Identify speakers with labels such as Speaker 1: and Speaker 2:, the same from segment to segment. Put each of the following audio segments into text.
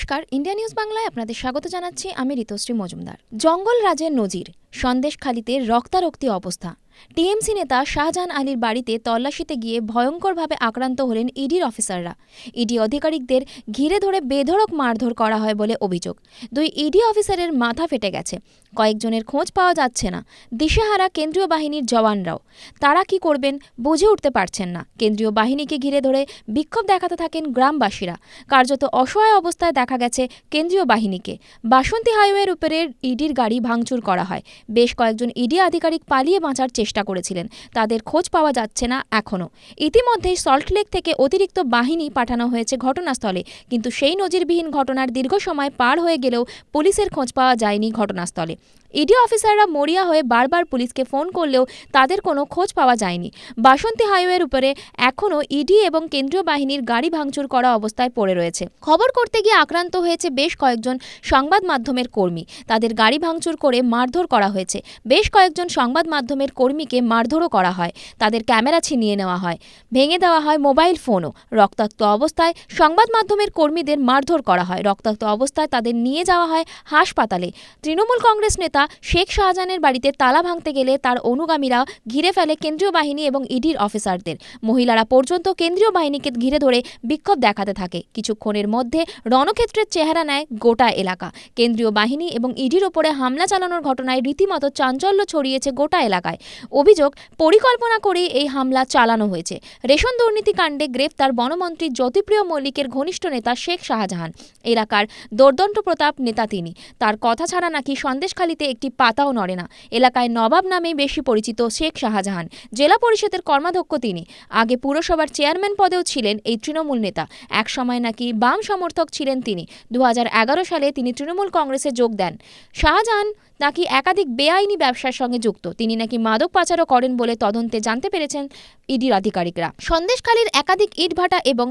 Speaker 1: নমস্কার, India news বাংলায় আপনাদের স্বাগত জানাচ্ছি। আমি ঋতুশ্রী মজুমদার। জঙ্গল রাজের নজির, সন্দেশখালিতে রক্তারক্তি অবস্থা। টিএমসি নেতা শাহজাহান আলীর বাড়িতে তল্লাশিতে গিয়ে ভয়ঙ্করভাবে আক্রান্ত হলেন ইডির অফিসাররা। ইডি আধিকারিকদের ঘিরে ধরে বেধড়ক মারধর করা হয় বলে অভিযোগ। দুই ইডি অফিসারের মাথা ফেটে গেছে। কয়েকজনের খোঁজ পাওয়া যাচ্ছে না। দিশেহারা কেন্দ্রীয় বাহিনীর জওয়ানরাও। তারা কি করবেন বুঝে উঠতে পারছেন না। কেন্দ্রীয় বাহিনীকে ঘিরে ধরে বিক্ষোভ দেখাতে থাকেন গ্রামবাসীরা। কার্যত অসহায় অবস্থায় দেখা গেছে কেন্দ্রীয় বাহিনীকে। বাসন্তী হাইওয়ের উপরের ইডির গাড়ি ভাঙচুর করা হয়। বেশ কয়েকজন ইডি আধিকারিক পালিয়ে বাঁচার চেষ্টা করেছিলেন। তাদের খোঁজ পাওয়া যাচ্ছে না এখনও ইতিমধ্যেই সল্টলেক থেকে অতিরিক্ত বাহিনী পাঠানো হয়েছে ঘটনাস্থলে। কিন্তু সেই নজিরবিহীন ঘটনার দীর্ঘ সময় পার হয়ে গেলেও পুলিশের খোঁজ পাওয়া যায়নি ঘটনাস্থলে। ইডি অফিসাররা মরিয়া হয়ে বারবার পুলিশকে ফোন করলেও তাদের কোনো খোঁজ পাওয়া যায়নি। বাসন্তী হাইওয়ের উপরে এখনও ইডি এবং কেন্দ্রীয় বাহিনীর গাড়ি ভাঙচুর করা অবস্থায় পড়ে রয়েছে। খবর করতে গিয়ে আক্রান্ত হয়েছে বেশ কয়েকজন সংবাদ মাধ্যমের কর্মী। তাদের গাড়ি ভাঙচুর করে মারধর করা হয়েছে। বেশ কয়েকজন সংবাদ মাধ্যমের কর্মীকে মারধরও করা হয়। তাদের ক্যামেরা ছিনিয়ে নেওয়া হয়। ভেঙে দেওয়া হয় মোবাইল ফোনও। রক্তাক্ত অবস্থায় সংবাদ মাধ্যমের কর্মীদের মারধর করা হয়। রক্তাক্ত অবস্থায় তাদের নিয়ে যাওয়া হয় হাসপাতালে। তৃণমূল কংগ্রেস নেতা শেখ শাহজাহানের বাড়িতে তালা ভাঙতে গেলে তার অনুগামীরা ঘিরে ফেলে কেন্দ্রীয় বাহিনী এবং ইডির অফিসারদের। মহিলারা পর্যন্ত কেন্দ্রীয় বাহিনীকে ঘিরে ধরে বিক্ষোভ দেখাতে থাকে। কিছুক্ষণের মধ্যে রণক্ষেত্রের চেহারা নেয় গোটা এলাকা। কেন্দ্রীয় বাহিনী এবং ইডির ওপরে হামলা চালানোর ঘটনায় রীতিমতো চাঞ্চল্য ছড়িয়েছে গোটা এলাকায়। অভিযোগ পরিকল্পনা করেই এই হামলা চালানো হয়েছে। রেশন দুর্নীতি কাণ্ডে গ্রেফতার বনমন্ত্রী জ্যোতিপ্রিয় মল্লিকের ঘনিষ্ঠ নেতা শেখ শাহজাহান। এলাকার দোর্দণ্ড প্রতাপ নেতা তিনি। তার কথা ছাড়া নাকি সন্দেশখালিতে একটি পাতাও নড়ে না। এলাকায় নবাব নামেই বেশি পরিচিত শেখ শাহজাহান। জেলা পরিষদের কর্মাধ্যক্ষ তিনি। আগে পুরসভার চেয়ারম্যান পদেও ছিলেন এই তৃণমূল নেতা। একসময় নাকি বাম সমর্থক ছিলেন তিনি। দু হাজার এগারো সালে তিনি তৃণমূল কংগ্রেসে যোগ দেন। শাহজাহান নাকি একাধিক বেআইনি ব্যবসার সঙ্গে যুক্ত। তিনি নাকি মাদক পাচারও করেন বলে তদন্তে জানতে পেরেছেন ইডির আধিকারিকরা। সন্দেশখালীর একাধিক ইটভাটা এবং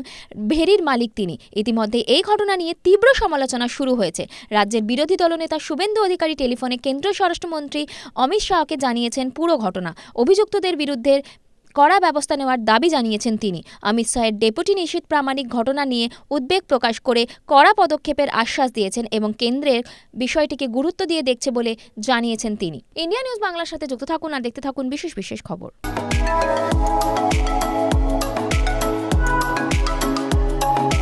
Speaker 1: ভেরির মালিক তিনি। ইতিমধ্যে এই ঘটনা নিয়ে তীব্র সমালোচনা শুরু হয়েছে। রাজ্যের বিরোধী দলনেতা শুভেন্দু অধিকারী টেলিফোনে কেন্দ্রীয় স্বরাষ্ট্রমন্ত্রী অমিত শাহকে জানিয়েছেন পুরো ঘটনা। অভিযুক্তদের বিরুদ্ধে কড়া ব্যবস্থা নেওয়ার দাবি জানিয়েছেন তিনি। অমিত শাহের ডেপুটি নিশীত প্রামাণিক ঘটনা নিয়ে উদ্বেগ প্রকাশ করে কড়া পদক্ষেপের আশ্বাস দিয়েছেন এবং কেন্দ্রের বিষয়টিকে গুরুত্ব দিয়ে দেখছে বলে জানিয়েছেন তিনি। ইন্ডিয়া নিউজ বাংলার সাথে যুক্ত থাকুন আর দেখতে থাকুন বিশেষ বিশেষ খবর।